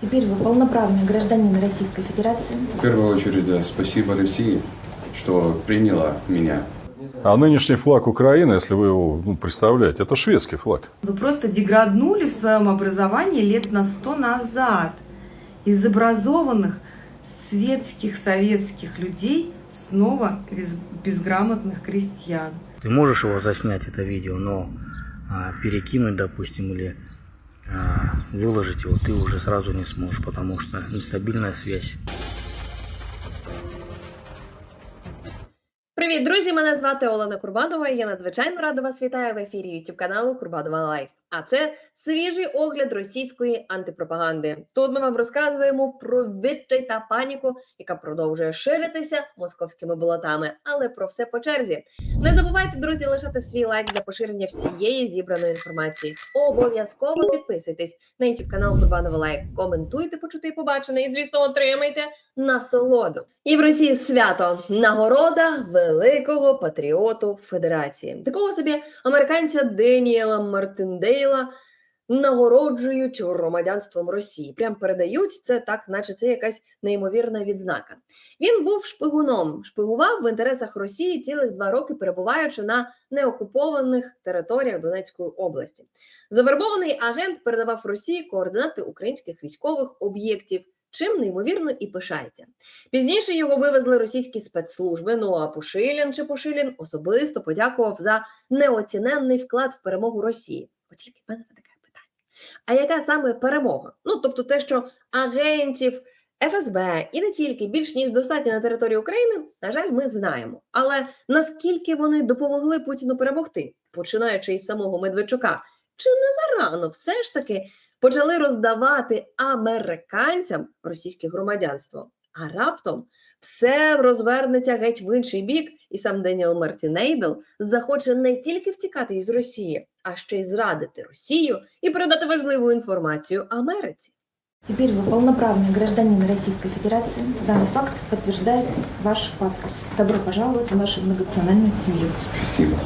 Теперь вы полноправный гражданин Российской Федерации. В первую очередь, да, спасибо России, что приняла меня. А нынешний флаг Украины, если вы его ну, представляете, это шведский флаг. Вы просто деграднули в своем образовании лет на сто назад. Из образованных светских советских людей снова без- безграмотных крестьян. Ты можешь его заснять, это видео, но а, перекинуть, допустим, или выложить его ты уже сразу не сможешь, потому что нестабильная связь. Привіт, друзі! Мене звати Олена Курбанова. Я надзвичайно рада вас вітаю в ефірі YouTube каналу Курбанова Лайф. А це свіжий огляд російської антипропаганди. Тут ми вам розказуємо про відчай та паніку, яка продовжує ширитися московськими болотами. Але про все по черзі. Не забувайте, друзі, лишати свій лайк для поширення всієї зібраної інформації. Обов'язково підписуйтесь на YouTube канал Курбанова Лайф. Коментуйте, почути і побачене, і звісно, отримайте насолоду. І в Росії свято нагорода великого патріоту Федерації. Такого собі американця Деніела Мартиндейла нагороджують громадянством Росії. Прям передають це так, наче це якась неймовірна відзнака. Він був шпигуном, шпигував в інтересах Росії цілих два роки, перебуваючи на неокупованих територіях Донецької області. Завербований агент передавав Росії координати українських військових об'єктів. Чим неймовірно і пишається. Пізніше його вивезли російські спецслужби. Ну а Пушилін чи Пушилін особисто подякував за неоціненний вклад в перемогу Росії. От тільки мене таке. А яка саме перемога? Ну тобто, те, що агентів ФСБ і не тільки більш ніж достатньо на території України, на жаль, ми знаємо. Але наскільки вони допомогли Путіну перемогти, починаючи із самого Медведчука, чи не зарано все ж таки почали роздавати американцям російське громадянство? А раптом все розвернеться геть в інший бік, і сам Деніел Мартінейдл захоче не тільки втікати із Росії, а ще й зрадити Росію і передати важливу інформацію Америці. Теперь вы полноправный гражданин Российской Федерации. Данный факт подтверждает ваш паспорт. Добро пожаловать в нашу многонациональную семью. Спасибо.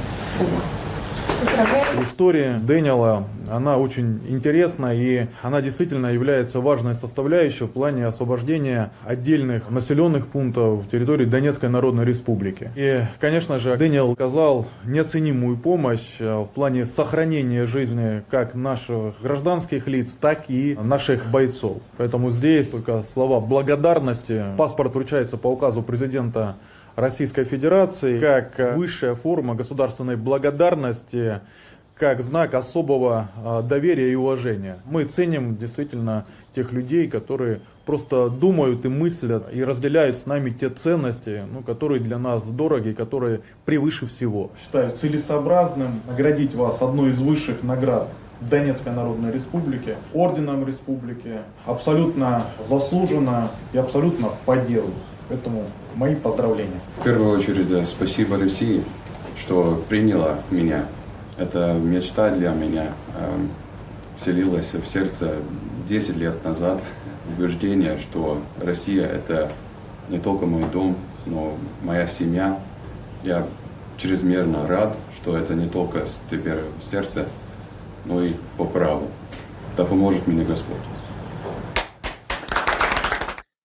История Дэниела, она очень интересна и она действительно является важной составляющей в плане освобождения отдельных населенных пунктов в территории Донецкой Народной Республики. И, конечно же, Дэниел оказал неоценимую помощь э, в плане сохранения жизни как наших гражданских лиц, так и наших бойцов. Поэтому здесь только слова благодарности. Паспорт вручается по указу президента Российской Федерации как высшая форма государственной благодарности, как знак особого э, доверия и уважения. Мы ценим действительно тех людей, которые просто думают и мыслят и разделяют с нами те ценности, ну, которые для нас дороги, которые превыше всего. Считаю целесообразным наградить вас одной из высших наград Донецкой Народной Республики, Орденом Республики, абсолютно заслуженно и абсолютно по делу. Поэтому мои поздравления. В первую очередь, да, спасибо России, что приняла меня. Это мечта для меня. Эм, Вселилась в сердце 10 лет назад убеждение, что Россия это не только мой дом, но моя семья. Я чрезмерно рад, что это не только теперь в сердце, но и по праву. Да поможет мне Господь.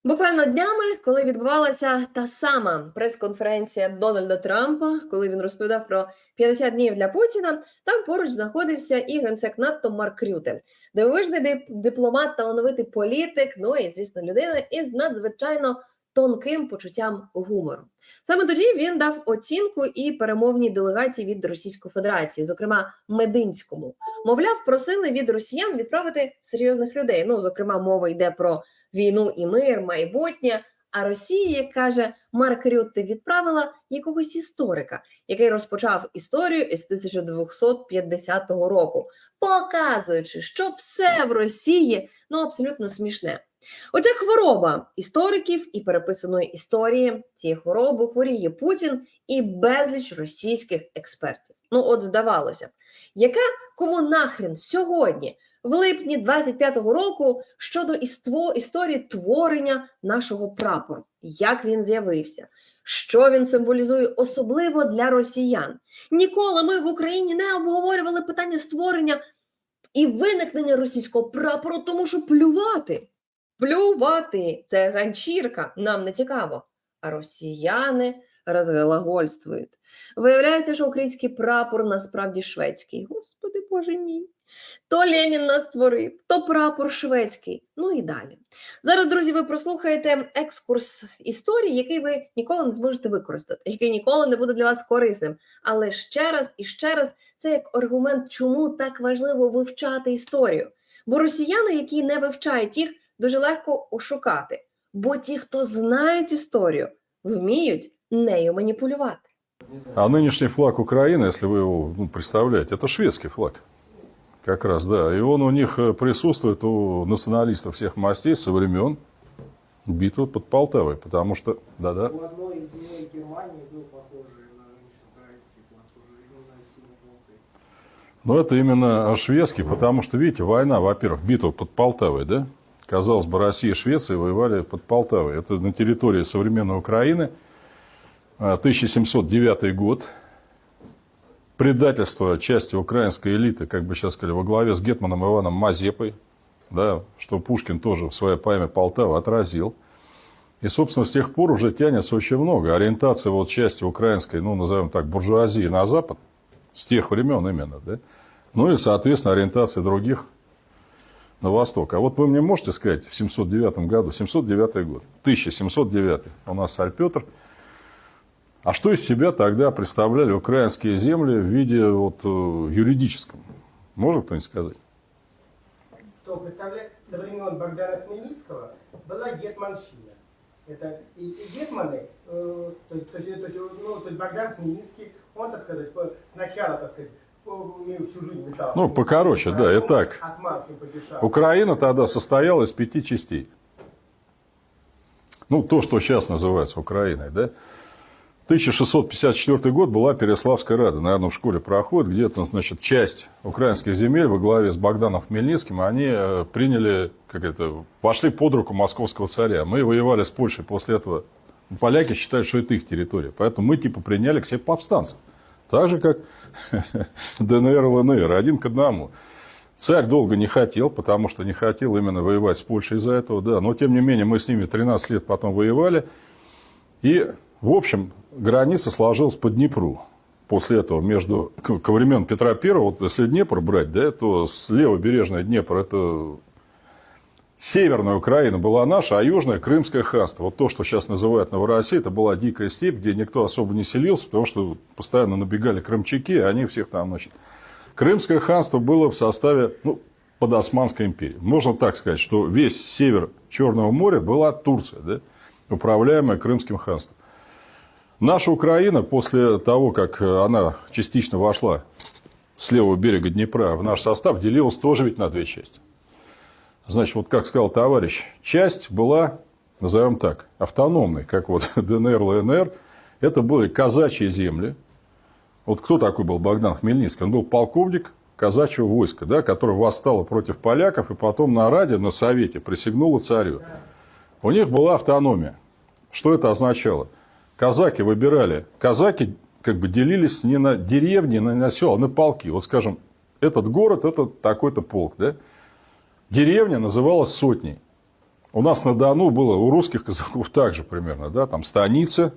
Буквально днями, коли відбувалася та сама прес-конференція Дональда Трампа, коли він розповідав про 50 днів для Путіна, там поруч знаходився і генсек НАТО Марк Рюте, дивовижний дип- дипломат, талановитий політик, ну і звісно, людина із надзвичайно тонким почуттям гумору. Саме тоді він дав оцінку і перемовній делегації від Російської Федерації, зокрема Мединському. Мовляв, просили від росіян відправити серйозних людей. Ну, зокрема, мова йде про війну і мир, майбутнє. А Росія, як каже Марк Рютте, відправила якогось історика, який розпочав історію із 1250 року, показуючи, що все в Росії ну абсолютно смішне. Оця хвороба істориків і переписаної історії цієї хвороби хворіє Путін і безліч російських експертів. Ну, от здавалося б, яка кому нахрен сьогодні в липні 25-го року щодо іство, історії творення нашого прапору, як він з'явився, що він символізує особливо для росіян. Ніколи ми в Україні не обговорювали питання створення і виникнення російського прапору, тому що плювати. Плювати це ганчірка, нам не цікаво. А росіяни розглагольствують. Виявляється, що український прапор насправді шведський. Господи Боже мій. То Ленін нас створив, то прапор шведський. Ну і далі. Зараз, друзі, ви прослухаєте екскурс історії, який ви ніколи не зможете використати, який ніколи не буде для вас корисним. Але ще раз і ще раз це як аргумент, чому так важливо вивчати історію. Бо росіяни, які не вивчають їх, дуже легко ошукати. Бо ті, хто знають історію, вміють нею маніпулювати. А нынешний флаг Украины, если вы его ну, представляете, это шведский флаг. Как раз, да. И он у них э, присутствует у националистов всех мастей со времен битвы под Полтавой. Потому что, да-да, У одной из земель Германии был похожий на нынешний украинский флаг, тоже именно синий-желтый. Но это именно шведский, потому что, видите, война, во-первых, битва под Полтавой, да? Казалось бы, Россия и Швеция воевали под Полтавой. Это на территории современной Украины. А, 1709 год. Предательство части украинской элиты, как бы сейчас сказали, во главе с Гетманом Иваном Мазепой, да, что Пушкин тоже в своей поэме «Полтава» отразил. И, собственно, с тех пор уже тянется очень много. Ориентация вот части украинской, ну, назовем так, буржуазии на Запад, с тех времен именно, да? Ну и, соответственно, ориентация других на восток. А вот вы мне можете сказать, в 709 году, 709 год, 1709, у нас царь Петр, а что из себя тогда представляли украинские земли в виде вот, э, юридическом? Может кто-нибудь сказать? То представляет, со времен Богдана Хмельницкого была гетманщина. Это и, и гетманы, э, то, есть- то, есть- то, ну, то есть Богдан Хмельницкий, он, так сказать, сначала, так сказать, Ну, покороче, да, и так. Украина тогда состояла из пяти частей. Ну, то, что сейчас называется Украиной, да? 1654 год была Переславская Рада. Наверное, в школе проходит. Где-то, значит, часть украинских земель во главе с Богданом Хмельницким, они э, приняли, как это, пошли под руку московского царя. Мы воевали с Польшей после этого. Поляки считают, что это их территория. Поэтому мы, типа, приняли к себе повстанцев. Так же, как ДНР, ЛНР, один к одному. Царь долго не хотел, потому что не хотел именно воевать с Польшей из-за этого, да. Но, тем не менее, мы с ними 13 лет потом воевали. И, в общем, граница сложилась по Днепру. После этого между, ко времен Петра Первого, вот если Днепр брать, да, то с левобережной Днепр это северная Украина была наша, а южная Крымское ханство. Вот то, что сейчас называют Новороссией, это была дикая степь, где никто особо не селился, потому что постоянно набегали крымчаки, и они всех там, значит... Крымское ханство было в составе, ну, под Османской империей. Можно так сказать, что весь север Черного моря была Турция, да, управляемая Крымским ханством. Наша Украина после того, как она частично вошла с левого берега Днепра в наш состав, делилась тоже ведь на две части. Значит, вот как сказал товарищ, часть была, назовем так, автономной, как вот ДНР, ЛНР. Это были казачьи земли. Вот кто такой был Богдан Хмельницкий? Он был полковник казачьего войска, да, который восстал против поляков и потом на Раде, на Совете присягнула царю. У них была автономия. Что это означало? Казаки выбирали. Казаки как бы делились не на деревни, не на села, а на полки. Вот скажем, этот город, это такой-то полк, да? Деревня называлась сотней. У нас на Дону было, у русских казаков также примерно, да, там станица,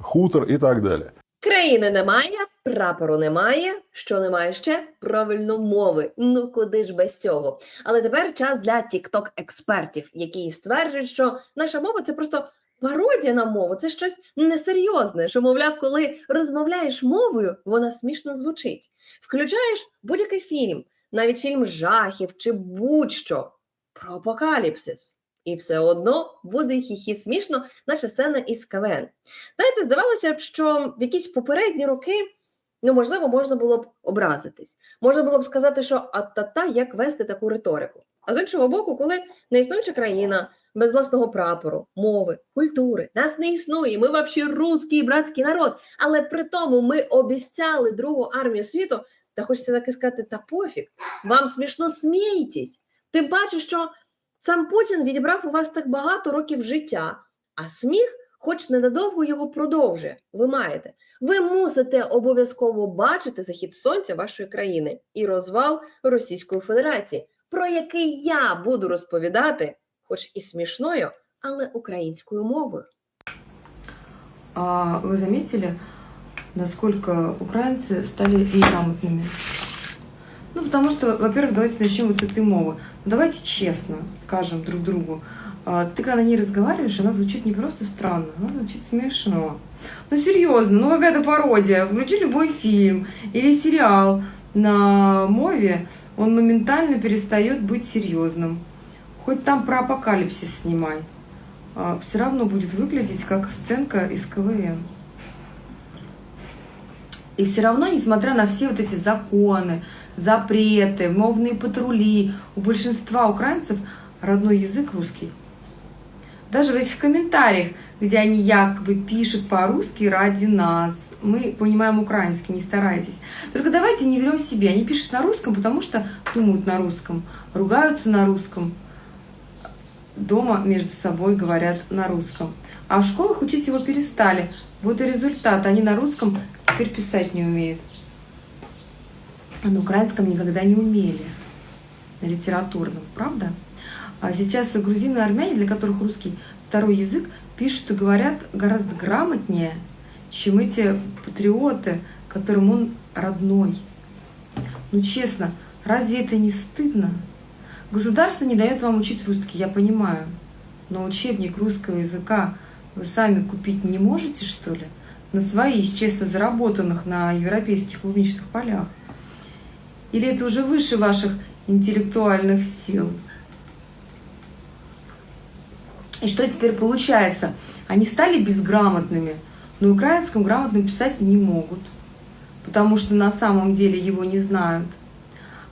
хутор и так далее. Країни немає, прапору немає. Що немає ще? Правильно мови. Ну куди ж без цього? Але тепер час для тікток експертів, які стверджують, що наша мова це просто пародія на мову, це щось несерйозне. Що, мовляв, коли розмовляєш мовою, вона смішно звучить. Включаєш будь-який фільм, навіть фільм жахів чи будь-що про апокаліпсис. І все одно буде хі-хі смішно наша сцена із КВН. Знаєте, здавалося б, що в якісь попередні роки, ну, можливо, можна було б образитись. Можна було б сказати, що а-та-та, як вести таку риторику. А з іншого боку, коли не існуюча країна без власного прапору, мови, культури, нас не існує, ми взагалі русський братський народ, але при тому ми обіцяли Другу армію світу, та хочеться так і сказати, та пофіг, вам смішно смійтесь. Ти бачиш, що сам Путін відібрав у вас так багато років життя, а сміх хоч ненадовго його продовжує. Ви маєте. Ви мусите обов'язково бачити захід сонця вашої країни і розвал Російської Федерації, про який я буду розповідати хоч і смішною, але українською мовою. А вы заметили, насколько украинцы стали неграмотными? Ну, потому что, во-первых, давайте начнем вот с этой мовы. Ну, давайте честно скажем друг другу. А, Ты когда на ней разговариваешь, она звучит не просто странно, она звучит смешно. Ну, серьезно, ну какая-то пародия. Включи любой фильм или сериал на мове, он моментально перестает быть серьезным. Хоть там про апокалипсис снимай. все равно будет выглядеть как сценка из КВМ. И все равно, несмотря на все вот эти законы, запреты, мовные патрули, у большинства украинцев родной язык русский. Даже в этих комментариях, где они якобы пишут по-русски ради нас, мы понимаем украинский, не старайтесь. Только давайте не верем себе. Они пишут на русском, потому что думают на русском, ругаются на русском, дома между собой говорят на русском. А в школах учить его перестали. Вот и результат. Они на русском теперь писать не умеют. А на украинском никогда не умели. На литературном, правда? А сейчас грузины и армяне, для которых русский второй язык, пишут и говорят гораздо грамотнее, чем эти патриоты, которым он родной. Ну честно, разве это не стыдно? Государство не дает вам учить русский, я понимаю. Но учебник русского языка вы сами купить не можете, что ли? На свои, из честно заработанных на европейских клубничных полях? Или это уже выше ваших интеллектуальных сил? И что теперь получается? Они стали безграмотными, на украинском грамотно писать не могут, потому что на самом деле его не знают.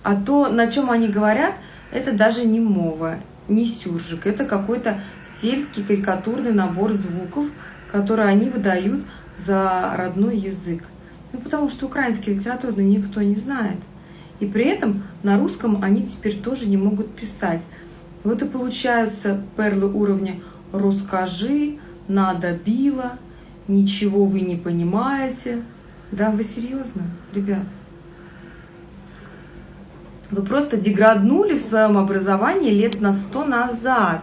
А то, на чем они говорят, это даже не мова, не сюржик, это какой-то сельский карикатурный набор звуков, которые они выдают за родной язык. Ну, потому что украинский литературный никто не знает. И при этом на русском они теперь тоже не могут писать. Вот и получаются перлы уровня «расскажи», «надо било», «ничего вы не понимаете». Да, вы серьезно, ребят? Вы просто деграднули в своем образовании лет на сто назад.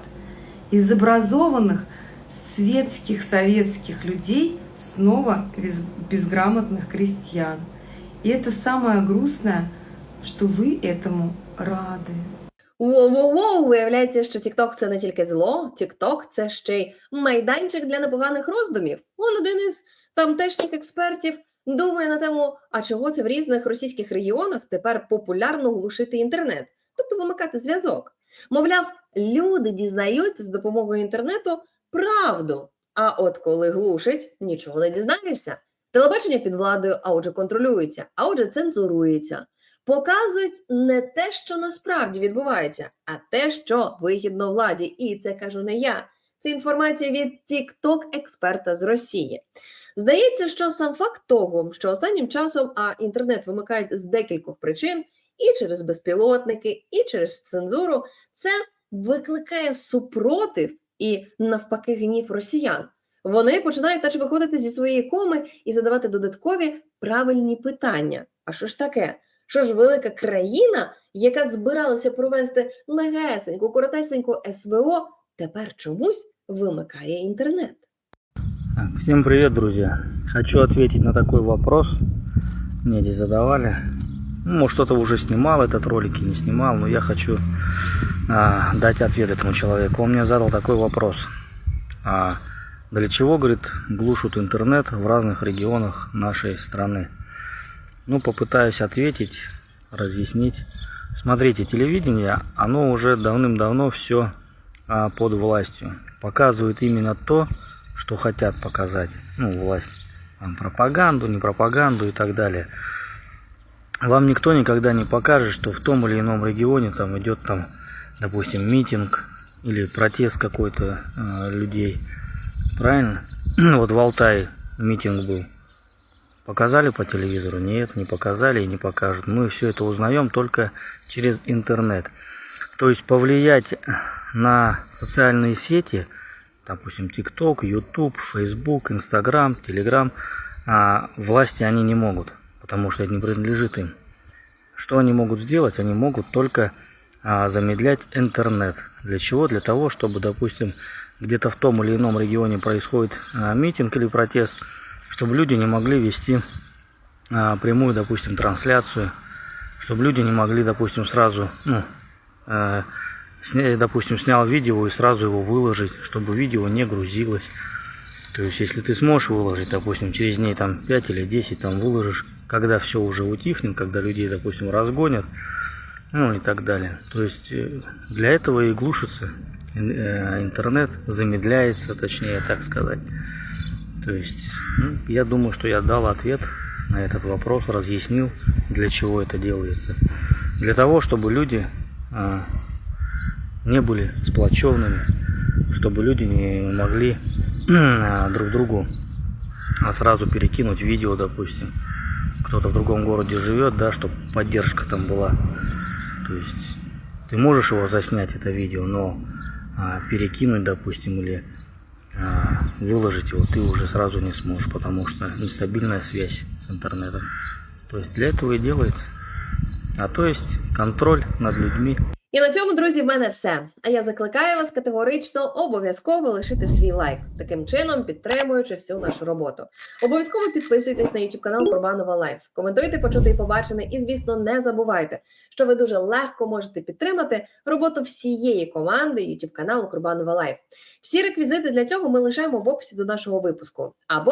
Из образованных светских советских людей снова без- безграмотных крестьян. И это самое грустное, что вы этому рады. Воу-воу-воу! Виявляється, що TikTok – це не тільки зло, TikTok – це ще й майданчик для непоганих роздумів. Он один із тамтешніх експертів думає на тему, а чого це в різних російських регіонах тепер популярно глушити інтернет, тобто вимикати зв'язок. Мовляв, люди дізнаються з допомогою інтернету правду. А от коли глушить, нічого не дізнаєшся. Телебачення під владою, а отже, контролюється, а отже, цензурується. Показують не те, що насправді відбувається, а те, що вигідно владі. І це кажу не я. Це інформація від TikTok-експерта з Росії. Здається, що сам факт того, що останнім часом а інтернет вимикають з декількох причин, і через безпілотники, і через цензуру, це викликає супротив і навпаки гнів росіян. Вони починають наче виходити зі своєї коми і задавати додаткові правильні питання. А що ж таке? Що ж велика країна, яка збиралася провести легесеньку, коротесеньку СВО, тепер чомусь вимикає інтернет. Так, Всем привет, друзья. Хочу ответить на такой вопрос. Мне здесь задавали. Ну, может, кто-то уже снимал этот ролик и не снимал, но я хочу а, дать ответ этому человеку. Он мне задал такой вопрос. А, для чего, говорит, глушат интернет в разных регионах нашей страны? Ну, попытаюсь ответить, разъяснить. Смотрите, телевидение, оно уже давным-давно все под властью. Показывает именно то, что хотят показать, ну, власть, там, пропаганду, не пропаганду и так далее. Вам никто никогда не покажет, что в том или ином регионе там идет там, допустим, митинг или протест какой-то э, людей. Правильно? вот в Алтае митинг был. Показали по телевизору? Нет, не показали и не покажут. Мы все это узнаем только через интернет. То есть повлиять на социальные сети – допустим, TikTok, YouTube, Facebook, Instagram, Telegram, а власти они не могут, потому что это не принадлежит им. Что они могут сделать? Они могут только а, замедлять интернет. Для чего? Для того, чтобы, допустим, где-то в том или ином регионе происходит а, митинг или протест, чтобы люди не могли вести а, прямую, допустим, трансляцию, чтобы люди не могли, допустим, сразу, ну, сня- допустим, снял видео и сразу его выложить, чтобы видео не грузилось. То есть, если ты сможешь выложить, допустим, через дней там 5 или 10 там выложишь, когда все уже утихнет, когда людей, допустим, разгонят, ну и так далее. То есть, э, для этого и глушится э, интернет, замедляется, точнее так сказать. То есть, ну, я думаю, что я дал ответ на этот вопрос, разъяснил, для чего это делается. Для того, чтобы люди а, не были сплоченными, чтобы люди не могли а, друг другу а сразу перекинуть видео, допустим. Кто-то в другом городе живет, да, чтобы поддержка там была. То есть ты можешь его заснять, это видео, но а, перекинуть, допустим, или выложить его ты уже сразу не сможешь, потому что нестабильная связь с интернетом. То есть для этого и делается. А то есть контроль над людьми. І на цьому, друзі, в мене все. А я закликаю вас категорично обов'язково лишити свій лайк, таким чином підтримуючи всю нашу роботу. Обов'язково підписуйтесь на YouTube канал Курбанова Лайф. Коментуйте, почути і побачене, і звісно, не забувайте, що ви дуже легко можете підтримати роботу всієї команди YouTube каналу Курбанова Лайф. Всі реквізити для цього ми лишаємо в описі до нашого випуску. Або